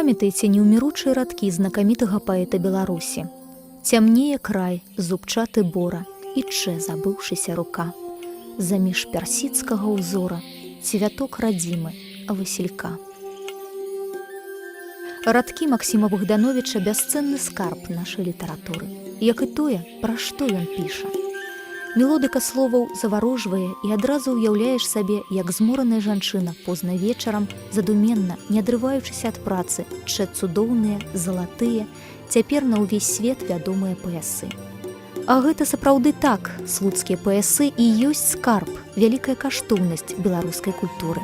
Памятаеце неўміручыя радкі знакамітага паэта Беларусі. Цямнее край, зубчаты бора і чэ забыўшыся рука. Заміж персідскага ўзора, цвяток радзімы, Васілька. Радкі Максіма Богдановича бясцэнны скарб нашай літаратуры, як і тое, пра што ён піша. Мелодыка словаў заварожвае і адразу ўяўляеш сабе, як змораная жанчына позна вечарам, задуменна, не адрываючыся ад працы, чэ цудоўныя, залатыя, цяпер на ўвесь свет вядомыя паясы. А гэта сапраўды так, слуцкія паясы і ёсць скарб, вялікая каштоўнасць беларускай культуры.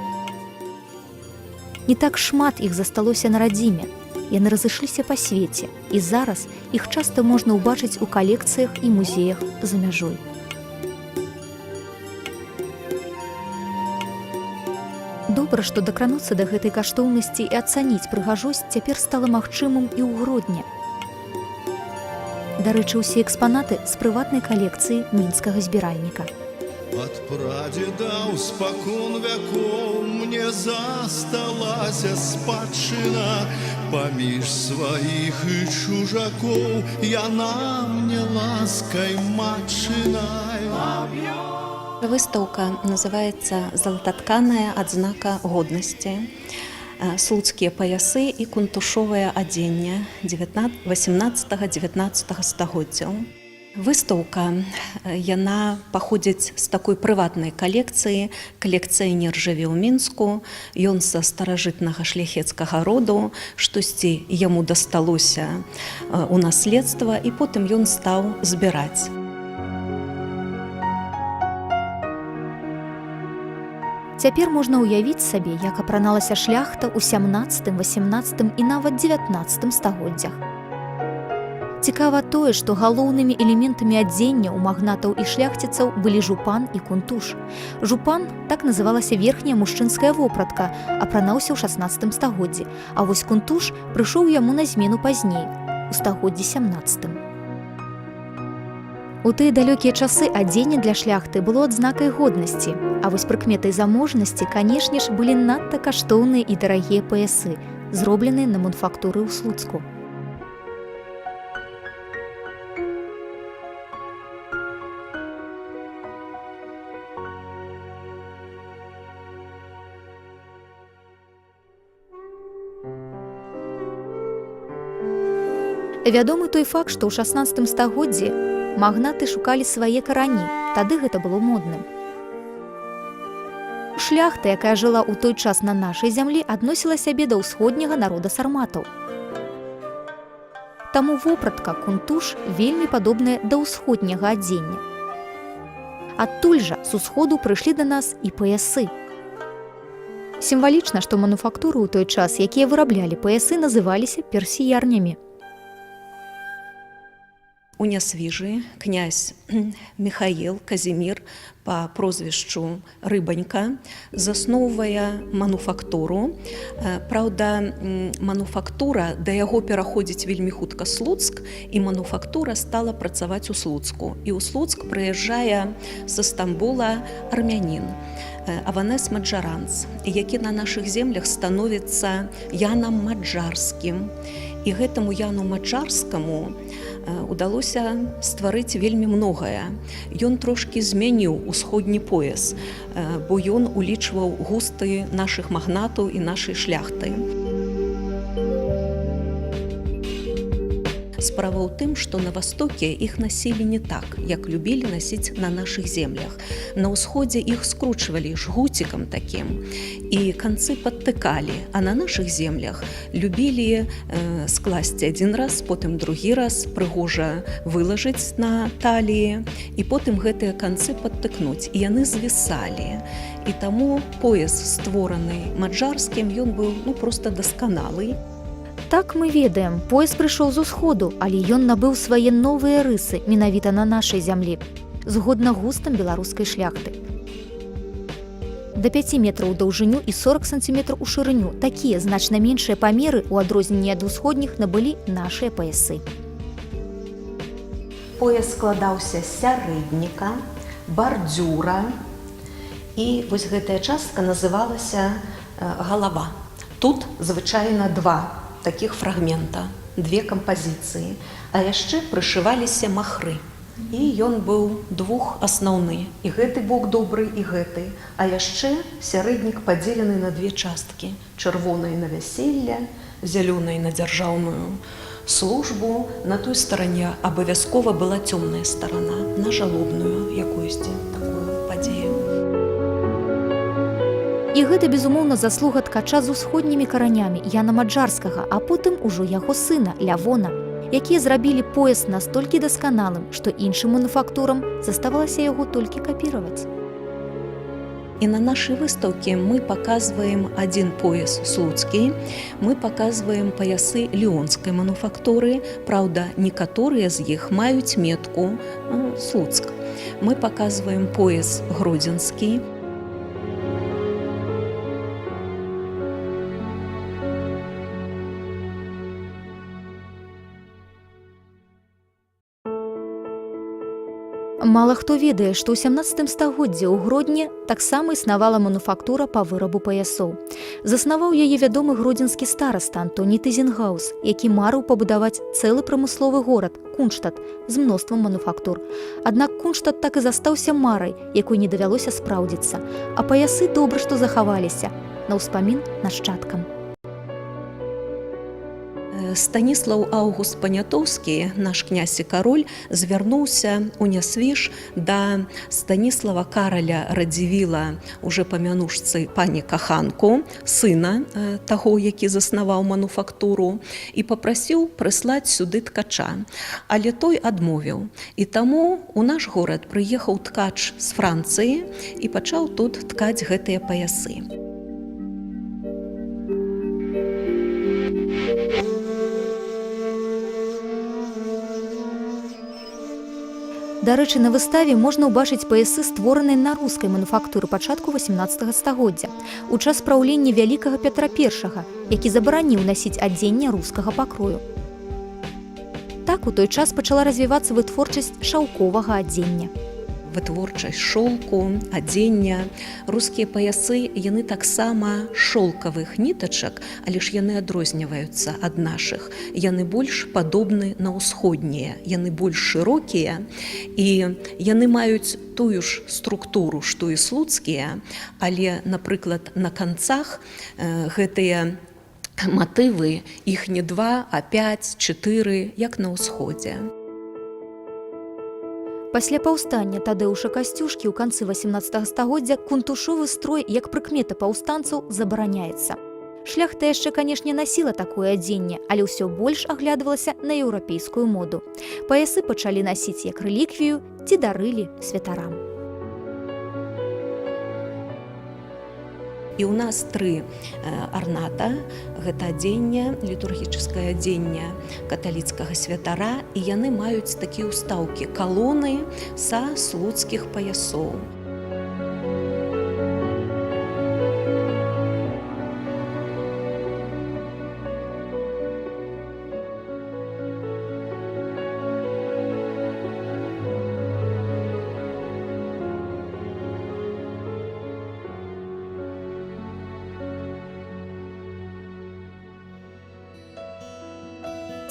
Не так шмат іх засталося на радзіме. Яны разышліся па свеце, і зараз іх часта можна ўбачыць у калекцыях і музеях за мяжой. Добра, што дакрануцца да гэтай каштоўнасці і ацаніць прыгажосць цяпер стала магчымым і ў грудня. Дарэчы, усе экспанаты з прыватнай калекцыі мінскага збіральніка. Ад прадзеда спакон вякоў мне засталася спадчына паміж сваіх і чужакоў яна мне ласкай матчынай. Выстаўка называецца залататканая адзнака годнасці. Э, Слуцкія паясы і кунтушовае адзенне 18-19 стагоддзяў. Выстаўка э, яна паходзіць з такой прыватнай калекцыі, калекцыйнер жыве ў мінску, Ён са старажытнага шляхецкага роду, штосьці яму дасталося э, у наследства і потым ён стаў збіраць. Цяпер можна ўявіць сабе, як апраналася шляхта ў 17, 18 і нават 19 стагоддзях. Цікава тое, што галоўнымі элементамі адзення ў магнатаў і шляхціцаў былі жупан і кунтуш. Жупан так называлася верхняя мужчынская вопратка, апранаўся ў 16 стагоддзі, а вось кунтуш прыйшоў яму на змену пазней у стагоддзі 17. У тыя далёкія часы адзенне для шляхты было адзнакай годнасці, а вось прыкметай заможнасці, канешне ж, былі надта каштоўныя і дарагія паясы, зробленыя на мануфактуры ў слуцку. Вядомы той факт, што ў 16 стагоддзі магнаты шукалі свае карані, тады гэта было модным. Шляхта, якая жыла ў той час на нашай зямлі, адносіла сябе да ўсходняга народа сарматаў. Таму вопратка кунтуш вельмі падобная да ўсходняга адзення. Адтуль жа з усходу прыйшлі да нас і паясы. Сімвалічна, што мануфактуры ў той час, якія выраблялі паясы, называліся персіярнямі. У нясвіжы князь Михаил Казімір па прозвішчу рыбанька засноўвае мануфактуру. Праўда, мануфактура да яго пераходзіць вельмі хутка слуцк і мануфактура стала працаваць у слуцку. І ў слуцк прыязджае са Стамбула армянін. Аванес Маджаранц, які на нашых землях становіцца Янам Маджарскім. І гэтаму Яну Маджарскаму э, удалося стварыць вельмі многае. Ён трошкі змяніў усходні пояс, бо ён улічваў густы нашых магнатаў і нашай шляхты. Справа ў тым, што на востоке іх насілі не так, як любілі насіць на нашых землях. На ўсходзе іх скручвалі жгуцікам такім і канцы падтыкалі, а на нашых землях любілі э, скласці адзін раз, потым другі раз прыгожа вылажыць на таліі і потым гэтыя канцы падтыкнуць і яны звісалі. І таму пояс створаны маджарскім ён быў ну проста дасканалы. Так мы ведаем, пояс прыйшоў з усходу, але ён набыў свае новыя рысы менавіта на нашай зямлі, згодна густам беларускай шляхты. Да 5 метраў у даўжыню і 40 сантиметраў у шырыню такія значна меншыя памеры ў адрозненні ад усходніх набылі нашыя паясы. Пояс складаўся з сярэдніка, бардзюра і вось гэтая частка называлася галава. Тут звычайна два такіх фрагмента, две кампазіцыі, а яшчэ прышываліся махры. І ён быў двух асноўны. І гэты бок добры і гэты. А яшчэ сярэднік падзелены на две часткі: чырвонай на вяселля, зялёнай на дзяржаўную службу. На той старане абавязкова была цёмная старана, на жалобную якуюсьці такую падзею. І гэта безумоўна заслуга ткача з усходнімі каранямі Яна Маджарскага, а потым ужо яго сына Лявона, якія зрабілі пояс настолькі дасканалым, што іншым мануфактурам заставалася яго толькі капіраваць. І на нашай выстаўкі мы паказваем адзін пояс слуцкі, мы паказваем паясы леонскай мануфактуры. Праўда, некаторыя з іх маюць метку слуцк. Мы паказваем пояс гродзенскі, Мала хто ведае, што ў 17 стагоддзі ў гродні таксама існавала мануфактура па вырабу паясоў. Заснаваў яе вядомы гродзенскі стараста Антоні Тызенгаус, які марыў пабудаваць цэлы прамысловы горад Кунштадт з мноствам мануфактур. Аднак Кунштадт так і застаўся марай, якой не давялося спраўдзіцца, а паясы добра, што захаваліся на ўспамін нашчадкам. Станіслаў Аўгуст Панятоўскі, наш князь і кароль, звярнуўся ў нясвіж да Станіслава Караля Радзівіла, уже памянушцы пані каханку, сына таго, які заснаваў мануфактуру і папрасіў прыслаць сюды ткача. Але той адмовіў. І таму у наш горад прыехаў ткач з Францыі і пачаў тут ткаць гэтыя паясы. Дарэчы, на выставе можна ўбачыць паясы, створаныя на рускай мануфактуры пачатку 18 стагоддзя у час праўлення вялікага Петра I, які забараніў насіць адзенне рускага пакрою. Так у той час пачала развівацца вытворчасць шаўковага адзення. Вытворчасць шоўку, адзення. Рускія паясы яны таксама шоўкавых нітачак, але ж яны адрозніваюцца ад нашых. Яны больш падобны на ўсходнія, яны больш шырокія і яны маюць тую ж структуру, што і слуцкія, але, напрыклад, на канцах э, гэтыя матывы іх не два, а 5, 4, як на ўсходзе. Пасля паўстання Тадэуша касцюшкі ў канцы 18 стагоддзя кунтушовы строй як прыкмета паўстанцаў забараняецца. Шляхта яшчэ, канешне, насіла такое адзенне, але ўсё больш аглядвалася на еўрапейскую моду. Паясы пачалі насіць як рэліквію ці дарылі святарам. І ў нас тры арната гэта адзенне літургічскае адзенне каталіцкага святара і яны маюць такія ўстаўкі калоны са слуцкіх паясоў.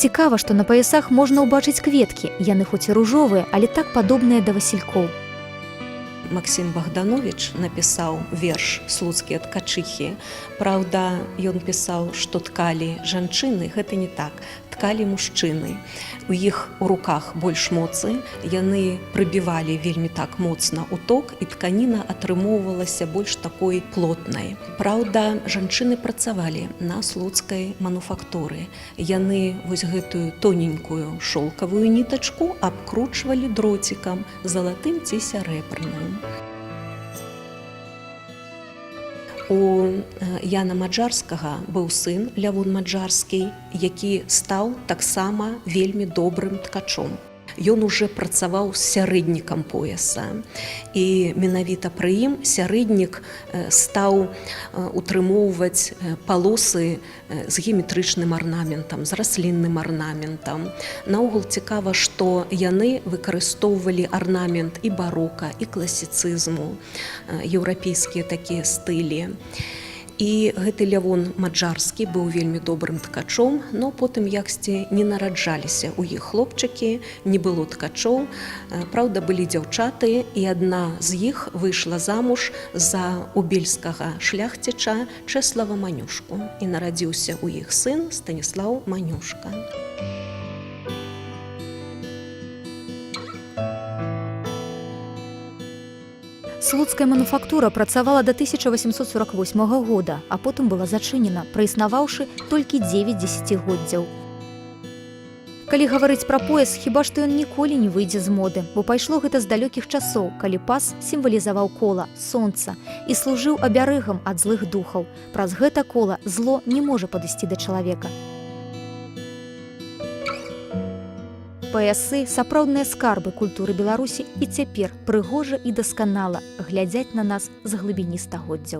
Цікава, што на паясах можна ўбачыць кветкі, яны хоць і ружовыя, але так падобныя да васількоў. Максім Богданович напісаў верш слуцкія ткачыхі. Праўда, ён пісаў, што ткалі жанчыны, гэта не так. Ткалі мужчыны. У іх у руках больш моцы, яны прыбівалі вельмі так моцна ў ток і тканіна атрымоўвалася больш такой плотнай. Праўда, жанчыны працавалі на слуцкай мануфактуры. Яны вось гэтую тоненькую шоўкавую нітачку абкручвалі дроцікам залатым ці сярэбраным. У Яна Маджарскага быў сын Лявун Маджарскі, які стаў таксама вельмі добрым ткачом. Ён уже працаваў з сярэднікам пояса. І менавіта пры ім сярэднік стаў утрымоўваць палосы з геометрычным арнаментам, з раслінным арнаментам. Наогул цікава, што яны выкарыстоўвалі арнамент і барока і класіцызму, еўрапейскія такія стылі. І гэты лявон маджарскі быў вельмі добрым ткачом, но потым яксьці не нараджаліся ў іх хлопчыкі, не было ткачоў. Праўда, былі дзяўчаты, і адна з іх выйшла замуж за убельскага шляхціча Чэслава Манюшку і нарадзіўся ў іх сын Станіслаў Манюшка. Слуцкая мануфактура працавала да 1848 года, а потым была зачынена, праіснаваўшы толькі 9 дзесяцігоддзяў. Калі гаварыць пра пояс, хіба што ён ніколі не выйдзе з моды, бо пайшло гэта з далёкіх часоў, калі пас сімвалізаваў кола, сонца і служыў абярэгам ад злых духаў. Праз гэта кола зло не можа падысці да чалавека. Паясы сапраўдныя скарбы культуры Беларусі і цяпер прыгожа і дасканала глядзяць на нас з глыбіні стагоддзяў.